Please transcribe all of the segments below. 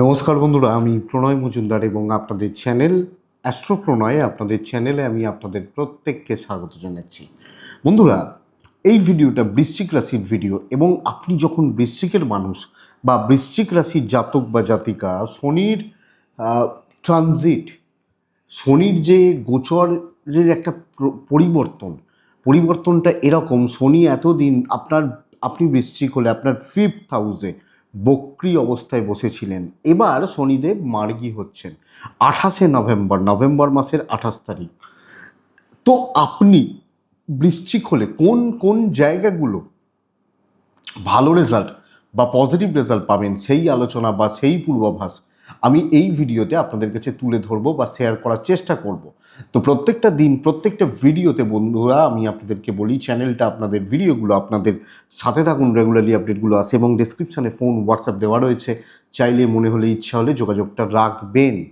নমস্কার বন্ধুরা, আমি প্রণয় মজুমদার এবং আপনাদের চ্যানেল অ্যাস্ট্রো প্রণয়, আপনাদের চ্যানেলে আমি আপনাদের প্রত্যেককে স্বাগত জানাচ্ছি। বন্ধুরা, এই ভিডিওটা বৃশ্চিক রাশির ভিডিও এবং আপনি যখন বৃশ্চিকের মানুষ বা বৃশ্চিক রাশির জাতক বা জাতিকা, শনির ট্রানজিট শনির যে গোচরের একটা পরিবর্তন, পরিবর্তনটা এরকম, শনি এতদিন আপনার, আপনি বৃশ্চিক হলে আপনার ফিফথ হাউসে বক্রি অবস্থায় বসেছিলেন। এবার শনিদেব মার্গী হচ্ছেন। আঠাশে নভেম্বর নভেম্বর মাসের আঠাশ তারিখ। তো আপনি বৃশ্চিক হলে কোন কোন জায়গাগুলো ভালো রেজাল্ট বা পজিটিভ রেজাল্ট পাবেন সেই আলোচনা বা সেই পূর্বাভাস আমি এই ভিডিওতে আপনাদের কাছে তুলে ধরবো বা শেয়ার করার চেষ্টা করব। তো প্রত্যেকটা দিন, প্রত্যেকটা ভিডিওতে বন্ধুরা, আমি আপনাদেরকে বলি, চ্যানেলটা, আপনাদের ভিডিওগুলো আপনাদের সাথে থাকুন রেগুলারলি আপডেটগুলো আসে এবং ডিসক্রিপশানে ফোন হোয়াটসঅ্যাপ দেওয়া রয়েছে। চাইলে মনে হলে, ইচ্ছা হলে যোগাযোগটা রাখবেন।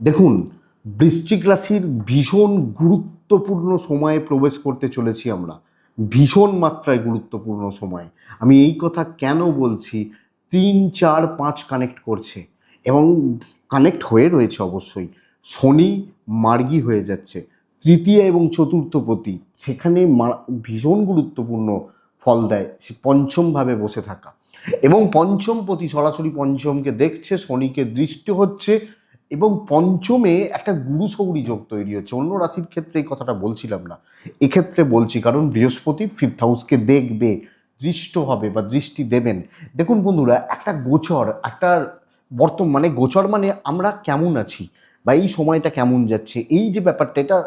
দেখুন, বৃশ্চিক রাশির ভীষণ গুরুত্বপূর্ণ সময়ে প্রবেশ করতে চলেছি আমরা। ভীষণ মাত্রায় গুরুত্বপূর্ণ সময়। আমি এই কথা কেন বলছি? তিন, চার, পাঁচ কানেক্ট করছে এবং কানেক্ট হয়ে রয়েছে অবশ্যই। শনি মার্গী হয়ে যাচ্ছে। তৃতীয় এবং চতুর্থ পতি সেখানে ভীষণ গুরুত্বপূর্ণ ফল দেয় সে পঞ্চমভাবে বসে থাকা। এবং পঞ্চম পতি সরাসরি পঞ্চমকে দেখছে, শনিকে দৃষ্টি হচ্ছে এবং পঞ্চমে একটা গুরু সৌরী যোগ তৈরি হচ্ছে। অন্য রাশির ক্ষেত্রে এই কথাটা বলছিলাম না। এক্ষেত্রে বলছি, কারণ বৃহস্পতি ফিফথ হাউসকে দেখবে, দৃষ্ট হবে বা দৃষ্টি দেবেন। দেখুন বন্ধুরা, একটা গোচর, একটা বর্তমানে গোচর মানে আমরা কেমন আছি? বা এই সময়টা কেমন যাচ্ছে, এই যে ব্যাপারটা, এটা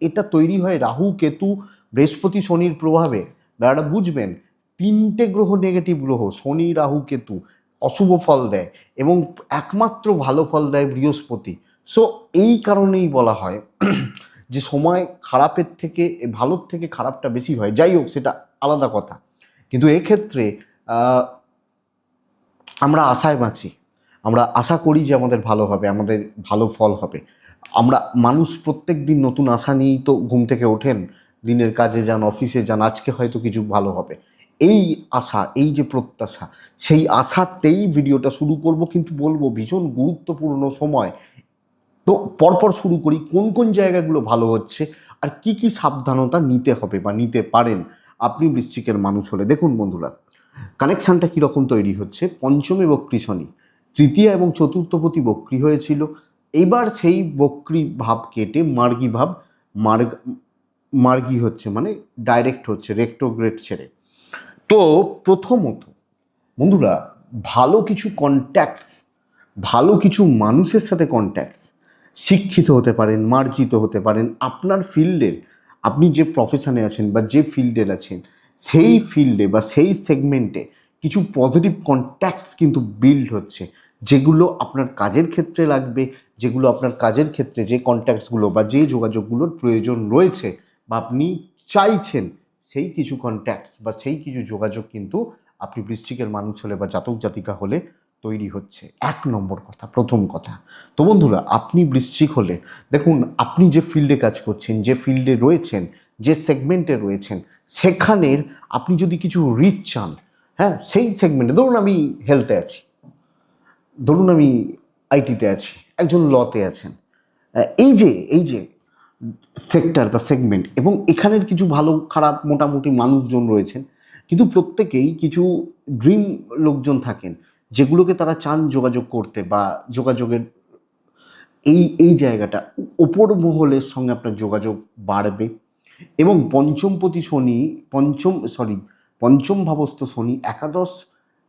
এটা তৈরি হয় রাহু, কেতু, বৃহস্পতি, শনির প্রভাবে। ব্যাপারটা বুঝবেন, তিনটে গ্রহ নেগেটিভ গ্রহ, শনি, রাহু, কেতু, অশুভ ফল দেয় এবং একমাত্র ভালো ফল দেয় বৃহস্পতি। সো এই কারণেই বলা হয় যে সময় খারাপের থেকে, ভালোর থেকে খারাপটা বেশি হয়। যাই হোক, সেটা আলাদা কথা। কিন্তু এক্ষেত্রে আমরা আশায় বাঁচি। আমরা আশা করি যে আমাদের ভালো হবে, আমাদের ভালো ফল হবে। আমরা মানুষ প্রত্যেক দিন নতুন আশা নিয়েই তো ঘুম থেকে ওঠেন, দিনের কাজে যান, অফিসে যান, আজকে হয়তো কিছু ভালো হবে। এই আশা, এই যে প্রত্যাশা, সেই আশাতেই ভিডিওটা শুরু করব, কিন্তু বলব ভীষণ গুরুত্বপূর্ণ সময়। তো পরপর শুরু করি, কোন কোন জায়গাগুলো ভালো হচ্ছে, আর কি কি সাবধানতা নিতে হবে বা নিতে পারেন আপনি বৃশ্চিকের মানুষ হলে। দেখুন বন্ধুরা, কানেকশানটা কীরকম তৈরি হচ্ছে, পঞ্চমে এবং শনি তৃতীয় এবং চতুর্থপতি বক্রী হয়েছিল। এবার সেই বক্রী ভাব কেটে মার্গী ভাব মার্গ, মার্গী হচ্ছে মানে ডাইরেক্ট হচ্ছে রেক্টোগ্রেড ছেড়ে। তো প্রথমত, বন্ধুরা, ভালো কিছু কন্ট্যাক্টস ভালো কিছু মানুষের সাথে কন্ট্যাক্টস শিক্ষিত হতে পারেন, মার্জিত হতে পারেন। আপনার ফিল্ডের আপনি যে প্রফেশনে আছেন বা যে ফিল্ডের আছেন, সেই ফিল্ডে বা সেই সেগমেন্টে কিছু পজিটিভ কন্ট্যাক্টস কিন্তু বিল্ড হচ্ছে। যেগুলো আপনার কাজের ক্ষেত্রে লাগবে, যেগুলো আপনার কাজের ক্ষেত্রে যে কন্ট্যাক্টসগুলো বা যে যোগাযোগগুলোর প্রয়োজন রয়েছে বা আপনি চাইছেন, সেই কিছু কন্ট্যাক্টস বা সেই কিছু যোগাযোগ কিন্তু আপনি বৃষ্টিকের মানুষ হলে বা জাতক জাতিকা হলে তৈরি হচ্ছে। এক নম্বর কথা, প্রথম কথা। তো বন্ধুরা, আপনি বৃশ্চিক হলে, দেখুন, আপনি যে ফিল্ডে কাজ করছেন, যে ফিল্ডে রয়েছেন, যে সেগমেন্টে রয়েছেন, সেখানের আপনি যদি কিছু রিচ চান হ্যাঁ সেই সেগমেন্টে ধরুন আমি হেলথে আছি। ধরুন আমি আইটিতে আছি, একজন লতে আছেন। এই যে এই যে সেক্টর বা সেগমেন্ট এবং এখানের কিছু ভালো, খারাপ, মোটামুটি মানুষজন রয়েছেন, কিন্তু প্রত্যেকেই কিছু ড্রিম লোকজন থাকেন, যেগুলোকে তারা চান যোগাযোগ করতে বা যোগাযোগের এই এই জায়গাটা ওপর মহলের সঙ্গে আপনার যোগাযোগ বাড়বে এবং পঞ্চমপতি শনি, পঞ্চম সরি পঞ্চম ভাবস্থ শনি একাদশ,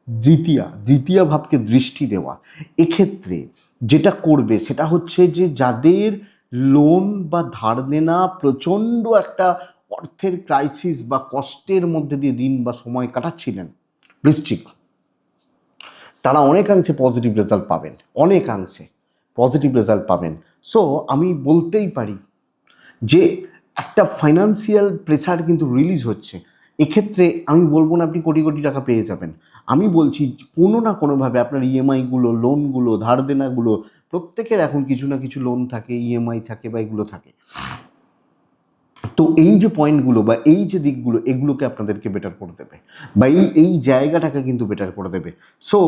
দ্বিতীয়া, দ্বিতীয় ভাবকে দৃষ্টি দেওয়া। এক্ষেত্রে যেটা করবে সেটা হচ্ছে যে যাদের লোন বা ধার দেনা প্রচণ্ড একটা অর্থের ক্রাইসিস বা কষ্টের মধ্যে দিয়ে দিন বা সময় কাটাচ্ছিলেন বৃশ্চিক তারা অনেকাংশে পজিটিভ রেজাল্ট পাবেন, অনেকাংশে পজিটিভ রেজাল্ট পাবেন। সো আমি বলতেই পারি যে একটা ফাইন্যান্সিয়াল প্রেসার কিন্তু রিলিজ হচ্ছে। এক্ষেত্রে আমি বলব না আপনি কোটি কোটি টাকা পেয়ে যাবেন। আমি বলছি কোনো না কোনোভাবে আপনার ইএমআইগুলো লোনগুলো ধার দেনাগুলো প্রত্যেকের এখন কিছু না কিছু লোন থাকে ইএমআই থাকে বা এগুলো থাকে। তো এই যে পয়েন্টগুলো বা এই যে দিকগুলো, এগুলোকে আপনাদেরকে বেটার করে দেবে বা এই এই জায়গাটাকে কিন্তু বেটার করে দেবে। সো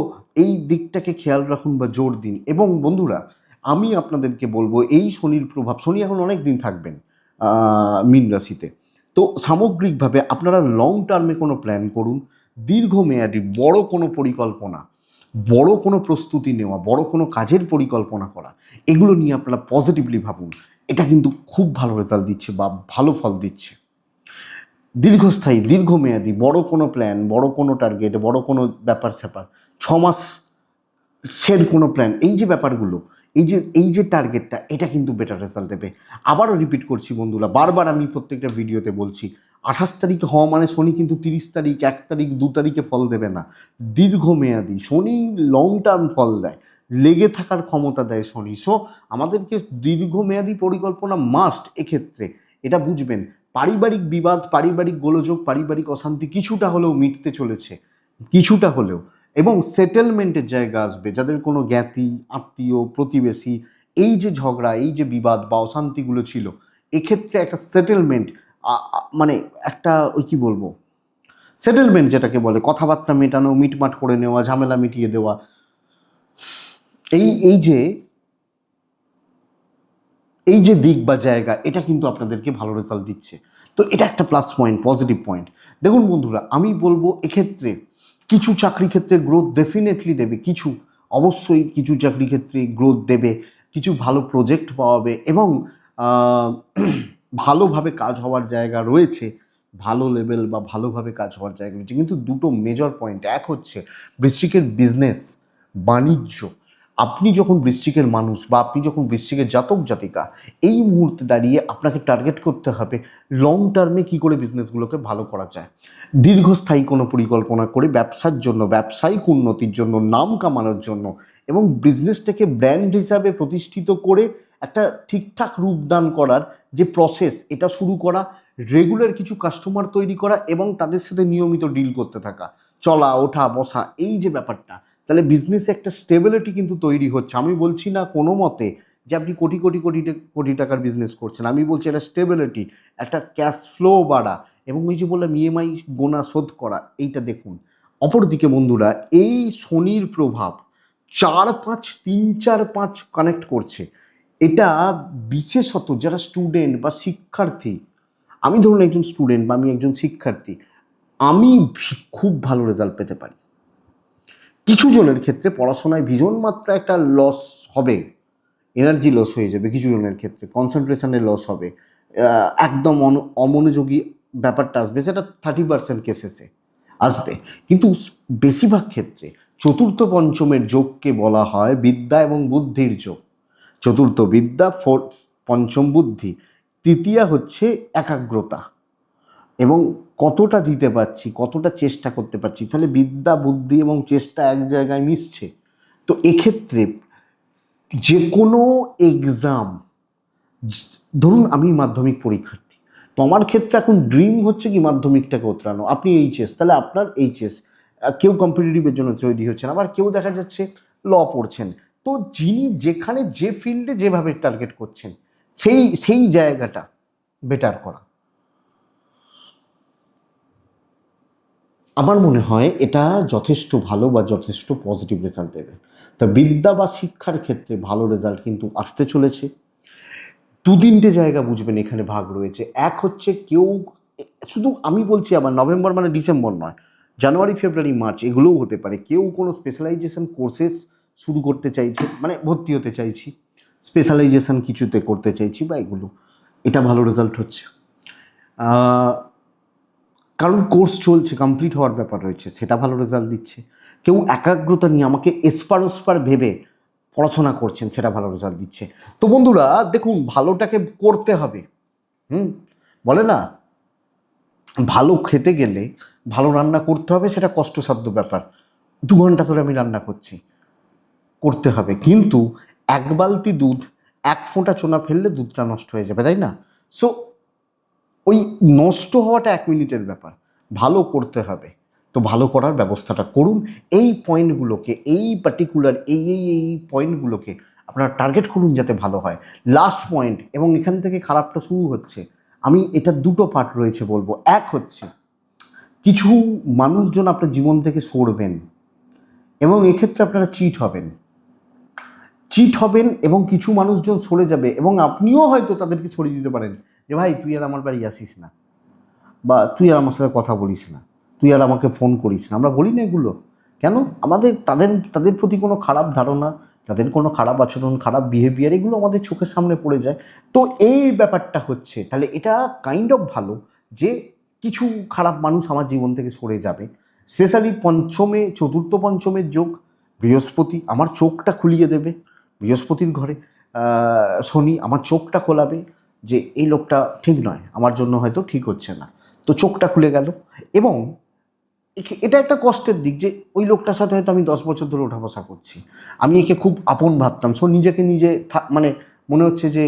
এই দিকটাকে খেয়াল রাখুন বা জোর দিন। এবং বন্ধুরা, আমি আপনাদেরকে বলব, এই শনির প্রভাব, শনি এখন অনেক দিন থাকবেন মীন রাশিতে। তো সামগ্রিকভাবে আপনারা লং টার্মে কোনো প্ল্যান করুন, দীর্ঘমেয়াদী, বড় কোনো পরিকল্পনা, বড় কোনো প্রস্তুতি নেওয়া, বড় কোনো কাজের পরিকল্পনা করা, এগুলো নিয়ে আপনারা পজিটিভলি ভাবুন। এটা কিন্তু খুব ভালো রেজাল্ট দিচ্ছে বা ভালো ফল দিচ্ছে। দীর্ঘস্থায়ী, দীর্ঘমেয়াদী, বড় কোনো প্ল্যান বড় কোনো টার্গেট বড় কোনো ব্যাপার স্যাপার ছ মাস সের কোনো প্ল্যান এই যে ব্যাপারগুলো এই যে এই যে টার্গেটটা এটা কিন্তু বেটার রেজাল্ট দেবে। আবারও রিপিট করছি বন্ধুরা, বারবার আমি প্রত্যেকটা ভিডিওতে বলছি, আঠাশ তারিখে হওয়া মানে শনি কিন্তু তিরিশ তারিখ, এক তারিখ, দু তারিখে ফল দেবে না। দীর্ঘমেয়াদী, শনি লং টার্ম ফল দেয়। লেগে থাকার ক্ষমতা দেয় শনি। সো আমাদেরকে দীর্ঘমেয়াদী পরিকল্পনা মাস্ট এক্ষেত্রে। এটা বুঝবেন, পারিবারিক বিবাদ, পারিবারিক গোলযোগ, পারিবারিক অশান্তি কিছুটা হলেও মিটতে চলেছে। কিছুটা হলেও। এবং সেটেলমেন্টের জায়গা আসবে, যাদের কোনো জ্ঞাতি, আত্মীয়, প্রতিবেশী, এই যে ঝগড়া, এই যে বিবাদ বা অশান্তিগুলো ছিল, এক্ষেত্রে একটা সেটেলমেন্ট মানে একটা, ওই কী বলব? সেটেলমেন্ট যেটাকে বলে, কথাবার্তা মেটানো, মিটমাট করে নেওয়া, ঝামেলা মিটিয়ে দেওয়া। এই এই যে এই যে দিক বা জায়গা, এটা কিন্তু আপনাদেরকে ভালো রেজাল্ট দিচ্ছে। তো এটা একটা প্লাস পয়েন্ট পজিটিভ পয়েন্ট দেখুন বন্ধুরা, আমি বলব এক্ষেত্রে কিছু চাকরি ক্ষেত্রে গ্রোথ ডেফিনেটলি দেবে, কিছু, অবশ্যই কিছু চাকরি ক্ষেত্রে গ্রোথ দেবে, কিছু ভালো প্রজেক্ট পাওয়াবে এবং ভালোভাবে কাজ হওয়ার জায়গা রয়েছে, ভালো লেভেল বা ভালোভাবে কাজ হওয়ার জায়গা রয়েছে, কিন্তু দুটো মেজর পয়েন্ট এক হচ্ছে বৃশ্চিকের বিজনেস বাণিজ্য। আপনি যখন বৃশ্চিকের মানুষ বা আপনি যখন বৃশ্চিকের জাতক জাতিকা, এই মুহূর্তে দাঁড়িয়ে আপনাকে টার্গেট করতে হবে লং টার্মে কি করে বিজনেসগুলোকে ভালো করা যায়। দীর্ঘস্থায়ী কোনো পরিকল্পনা করে ব্যবসার জন্য, ব্যবসায়িক উন্নতির জন্য, নাম কামানোর জন্য এবং বিজনেসটাকে ব্র্যান্ড হিসাবে প্রতিষ্ঠিত করে একটা ঠিকঠাক রূপদান করার যে প্রসেস এটা শুরু করা রেগুলার কিছু কাস্টমার তৈরি করা এবং তাদের সাথে নিয়মিত ডিল করতে থাকা, চলা, ওঠা, বসা, এই যে ব্যাপারটা তাহলে বিজনেসে একটা স্টেবিলিটি কিন্তু তৈরি হচ্ছে। আমি বলছি না কোনো মতে যে আপনি কোটি কোটি কোটি কোটি টাকার বিজনেস করছেন। আমি বলছি একটা স্টেবিলিটি একটা ক্যাশ ফ্লো বাড়া এবং ওই যে বললাম ইএমআই গোনা শোধ করা, এইটা দেখুন। অপরদিকে বন্ধুরা, এই শনির প্রভাব চার পাঁচ, তিন চার পাঁচ কানেক্ট করছে। এটা বিশেষত যারা স্টুডেন্ট বা শিক্ষার্থী, আমি ধরুন একজন স্টুডেন্ট বা আমি একজন শিক্ষার্থী, আমি খুব ভালো রেজাল্ট পেতে পারি। কিছু জনের ক্ষেত্রে পড়াশোনায় ভীষণ মাত্রা একটা লস হবে। এনার্জি লস হয়ে যাবে কিছু জনের ক্ষেত্রে কনসেন্ট্রেশনের লস হবে। একদম অমনোযোগী ব্যাপারটা আসবে, সেটা থার্টি পার্সেন্ট কেসেসে আসবে। কিন্তু বেশিরভাগ ক্ষেত্রে চতুর্থ পঞ্চমের যোগকে বলা হয় বিদ্যা এবং বুদ্ধির যোগ। চতুর্থ বিদ্যা, ফোর, পঞ্চম বুদ্ধি, তৃতীয়া হচ্ছে একাগ্রতা। এবং কতটা দিতে পারছি, কতটা চেষ্টা করতে পারছি, তাহলে বিদ্যা, বুদ্ধি এবং চেষ্টা এক জায়গায় মিশছে। তো এক্ষেত্রে যে কোনো এক্সাম ধরুন আমি মাধ্যমিক পরীক্ষার্থী, তো আমার ক্ষেত্রে এখন ড্রিম হচ্ছে কি মাধ্যমিকটাকে উতরানো আপনি এইচএস তাহলে আপনার এইচএস কেউ কম্পিটিটিভের জন্য তৈরি হচ্ছেন আবার কেউ দেখা যাচ্ছে ল পড়ছেন। তো যিনি যেখানে যে ফিল্ডে যেভাবে টার্গেট করছেন, সেই সেই জায়গাটা বেটার করা। আমার মনে হয় এটা যথেষ্ট ভালো বা যথেষ্ট পজিটিভ রেজাল্ট দেবে। তা বিদ্যা বা শিক্ষার ক্ষেত্রে ভালো রেজাল্ট কিন্তু আসতে চলেছে। দু তিনটে জায়গা বুঝবেন এখানে ভাগ রয়েছে। এক হচ্ছে কেউ, শুধু আমি বলছি আবার নভেম্বর মানে ডিসেম্বর নয়, জানুয়ারি, ফেব্রুয়ারি, মার্চ এগুলোও হতে পারে। কেউ কোনো স্পেশালাইজেশন কোর্সেস শুরু করতে চাইছে মানে ভর্তি হতে চাইছি স্পেশালাইজেশন কিছুতে করতে চাইছি বা এগুলো, এটা ভালো রেজাল্ট হচ্ছে। কারণ কোর্স চলছে কমপ্লিট হওয়ার ব্যাপার রয়েছে, সেটা ভালো রেজাল্ট দিচ্ছে। কেউ একাগ্রতা নিয়ে আমাকে এসপার ওসপার ভেবে পড়াশোনা করছেন, সেটা ভালো রেজাল্ট দিচ্ছে। তো বন্ধুরা, দেখুন, ভালোটাকে করতে হবে, হুম? বলে না? ভালো খেতে গেলে ভালো রান্না করতে হবে, সেটা কষ্টসাধ্য ব্যাপার। দু ঘণ্টা ধরে আমি রান্না করছি, করতে হবে। কিন্তু এক বালতি দুধ, এক ফোঁটা চোনা ফেললে দুধটা নষ্ট হয়ে যাবে, তাই না? সো ওই নষ্ট হওয়াটা এক মিনিটের ব্যাপার। ভালো করতে হবে। তো ভালো করার ব্যবস্থাটা করুন। এই পয়েন্টগুলোকে এই পার্টিকুলার এই এই এই পয়েন্টগুলোকে আপনারা টার্গেট করুন যাতে ভালো হয়। লাস্ট পয়েন্ট এবং এখান থেকে খারাপটা শুরু হচ্ছে। আমি এটা দুটো পার্ট রয়েছে বলব। এক হচ্ছে, কিছু মানুষজন আপনার জীবন থেকে সরবেন, এবং এক্ষেত্রে আপনারা চিট হবেন। চিট হবেন এবং কিছু মানুষজন সরে যাবে এবং আপনিও হয়তো তাদেরকে ছড়িয়ে দিতে পারেন যে ভাই, তুই আর আমার বাড়ি আসিস না বা তুই আর আমার সাথে কথা বলিস না, তুই আর আমাকে ফোন করিস না। আমরা বলি না এগুলো। কেন? আমাদের, তাদের তাদের প্রতি কোনো খারাপ ধারণা, তাদের কোনো খারাপ আচরণ, খারাপ বিহেভিয়ার এগুলো আমাদের চোখের সামনে পড়ে যায়। তো এই ব্যাপারটা হচ্ছে, তাহলে এটা কাইন্ড অফ ভালো যে কিছু খারাপ মানুষ আমার জীবন থেকে সরে যাবে। স্পেশালি পঞ্চমে, চতুর্থ পঞ্চমের যোগ, বৃহস্পতি, আমার চোখটা খুলিয়ে দেবে। বৃহস্পতির ঘরে শনি আমার চোখটা খোলাবে যে এই লোকটা ঠিক নয়, আমার জন্য হয়তো ঠিক হচ্ছে না। তো চোখটা খুলে গেল এবং এটা একটা কষ্টের দিক যে ওই লোকটার সাথে হয়তো আমি দশ বছর ধরে ওঠা বসা করছি। আমি একে খুব আপন ভাবতাম, সো নিজেকে নিজে মানে মনে হচ্ছে যে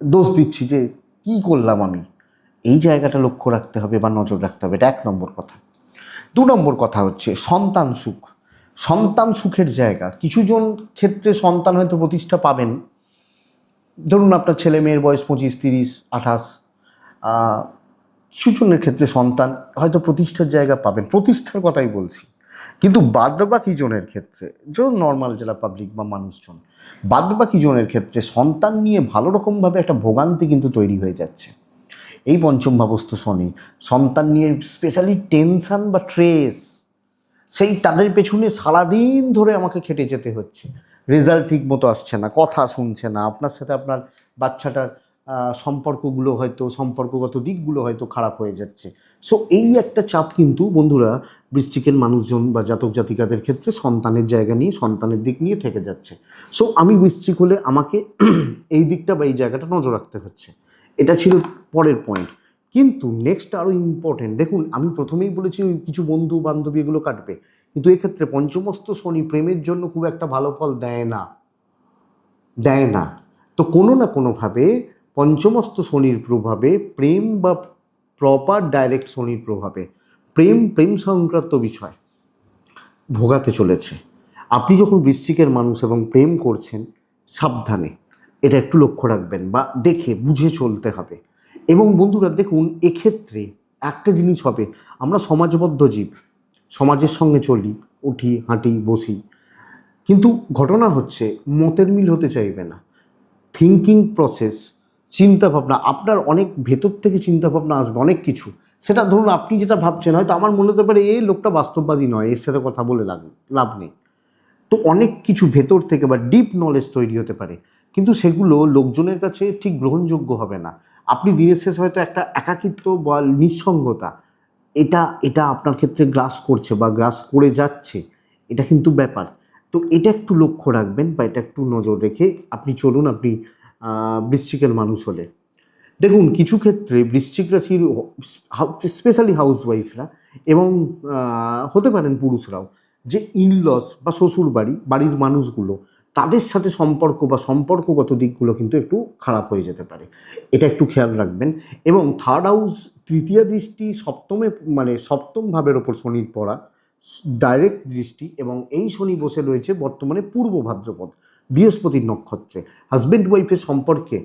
দোষ দিচ্ছি যে কি করলাম আমি? এই জায়গাটা লক্ষ্য রাখতে হবে বা নজর রাখতে হবে, এটা এক নম্বর কথা। দু নম্বর কথা হচ্ছে সন্তান সুখ। সন্তান সুখের জায়গা। কিছুজন ক্ষেত্রে সন্তান হয়তো প্রতিষ্ঠা পাবেন। ধরুন আপনার ছেলে মেয়ের বয়স পঁচিশ, তিরিশ, আঠাশ কিছুজনের ক্ষেত্রে সন্তান হয়তো প্রতিষ্ঠার জায়গা পাবেন। প্রতিষ্ঠার কথাই বলছি। কিন্তু বাদবাকি জনের ক্ষেত্রে, ধরুন নর্মাল যারা পাবলিক বা মানুষজন, বাদবাকি জনের ক্ষেত্রে সন্তান নিয়ে ভালো রকমভাবে একটা ভোগান্তি কিন্তু তৈরি হয়ে যাচ্ছে। এই পঞ্চম ভাবস্থ শনি, সন্তান নিয়ে স্পেশালি টেনশন বা ট্রেস সেই তাদের পেছনে সারাদিন ধরে আমাকে খেটে যেতে হচ্ছে। রেজাল্ট ঠিক মতো আসছে না, কথা শুনছে না। আপনার সাথে আপনার বাচ্চাটার সম্পর্কগুলো হয়তো, সম্পর্কগত দিকগুলো হয়তো খারাপ হয়ে যাচ্ছে। সো এই একটা চাপ কিন্তু বন্ধুরা বৃশ্চিকের মানুষজন বা জাতক জাতিকাদের ক্ষেত্রে সন্তানের জায়গা নিয়ে, সন্তানের দিক নিয়ে থেকে যাচ্ছে। সো আমি বৃশ্চিক হলে আমাকে এই দিকটা বা এই জায়গাটা নজর রাখতে হচ্ছে। এটা ছিল পরের পয়েন্ট কিন্তু নেক্সট আরও ইম্পর্টেন্ট দেখুন আমি প্রথমেই বলেছি ওই কিছু বন্ধু বান্ধবী এগুলো কাটবে, কিন্তু এক্ষেত্রে পঞ্চমস্ত শনি প্রেমের জন্য খুব একটা ভালো ফল দেয় না দেয় না। তো কোনো না কোনোভাবে পঞ্চমস্ত শনির প্রভাবে প্রেম বা প্রপার ডাইরেক্ট শনির প্রভাবে প্রেম প্রেম সংক্রান্ত বিষয় ভোগাতে চলেছে। আপনি যখন বৃশ্চিকের মানুষ এবং প্রেম করছেন, সাবধানে, এটা একটু লক্ষ্য রাখবেন বা দেখে, বুঝে চলতে হবে। এবং বন্ধুরা দেখুন, এক্ষেত্রে একটা জিনিস হবে। আমরা সমাজবদ্ধ জীব, সমাজের সঙ্গে চলি, উঠি, হাঁটি, বসি। কিন্তু ঘটনা হচ্ছে, মতের মিল হতে চাইবে না। থিঙ্কিং প্রসেস চিন্তা ভাবনা আপনার অনেক ভেতর থেকে চিন্তা ভাবনা আসবে, অনেক কিছু। সেটা ধরুন, আপনি যেটা ভাবছেন, হয়তো আমার মনে হতে পারে, এই লোকটা বাস্তববাদী নয়, এর সাথে কথা বলে লাভ লাভ নেই। তো অনেক কিছু ভেতর থেকে বা ডিপ নলেজ তৈরি হতে পারে। কিন্তু সেগুলো লোকজনের কাছে ঠিক গ্রহণযোগ্য হবে না। আপনি দিনের শেষ হয়তো একটা একাকিত্ব বা নিঃসঙ্গতা, এটা এটা আপনার ক্ষেত্রে গ্রাস করছে বা গ্রাস করে যাচ্ছে, এটা কিন্তু ব্যাপার। তো এটা একটু লক্ষ্য রাখবেন বা এটা একটু নজর রেখে আপনি চলুন, আপনি বৃশ্চিকের মানুষ হলে। দেখুন, কিছু ক্ষেত্রে বৃশ্চিক রাশির স্পেশালি হাউসওয়াইফরা এবং হতে পারেন পুরুষরাও, যে ইনলস বা শ্বশুর বাড়ি বাড়ির মানুষগুলো তাদের সাথে সম্পর্ক বা সম্পর্কগত দিকগুলো কিন্তু একটু খারাপ হয়ে যেতে পারে। এটা একটু খেয়াল রাখবেন। এবং থার্ড হাউস তৃতীয় দৃষ্টি, সপ্তমে মানে সপ্তম ভাবের ওপর শনির পড়া ডাইরেক্ট দৃষ্টি এবং এই শনি বসে রয়েছে বর্তমানে পূর্ব ভাদ্রপদ, বৃহস্পতির নক্ষত্রে। হাজব্যান্ড ওয়াইফের সম্পর্কে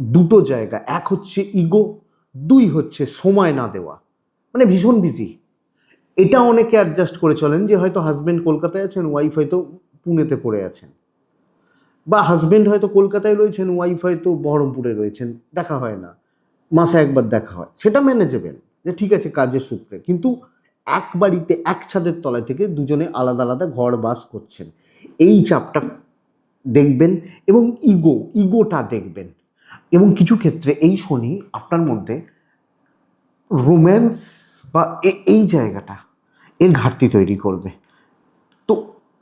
দুটো জায়গা, এক হচ্ছে ইগো দুই হচ্ছে সময় না দেওয়া। মানে ভীষণ বিজি এটা অনেকে অ্যাডজাস্ট করে চলেন যে হয়তো হাজব্যান্ড কলকাতায় আছেন ওয়াইফ হয়তো পুনেতে পড়ে আছেন। বা হাজব্যান্ড হয়তো কলকাতায় রয়েছেন ওয়াইফ হয়তো বহরমপুরে রয়েছেন, দেখা হয় না। মাসে একবার দেখা হয়। সেটা ম্যানেজেবল যে ঠিক আছে, কাজের সূত্রে। কিন্তু এক বাড়িতে, এক ছাদের তলায় থেকে দুজনে আলাদা আলাদা ঘর বাস করছেন। এই চাপটা দেখবেন এবং ইগো ইগোটা দেখবেন। এবং কিছু ক্ষেত্রে এই শনি আপনার মধ্যে রোম্যান্স বা এই জায়গাটা এর ঘাটতি তৈরি করবে।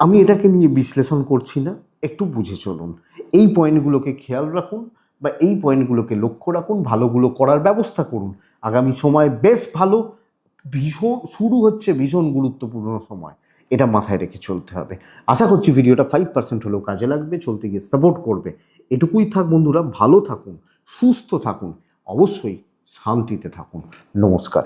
আমি এটাকে নিয়ে বিশ্লেষণ করছি না, একটু বুঝে চলুন। এই পয়েন্টগুলোকে খেয়াল রাখুন বা এই পয়েন্টগুলোকে লক্ষ্য রাখুন, ভালোগুলো করার ব্যবস্থা করুন। আগামী সময় বেশ ভালো, ভীষণ, শুরু হচ্ছে ভীষণ গুরুত্বপূর্ণ সময়। এটা মাথায় রেখে চলতে হবে। আশা করছি ভিডিওটা ফাইভ পার্সেন্ট হলেও কাজে লাগবে, চলতে গিয়ে সাপোর্ট করবে। এটুকুই থাক বন্ধুরা, ভালো থাকুন, সুস্থ থাকুন, অবশ্যই শান্তিতে থাকুন। নমস্কার।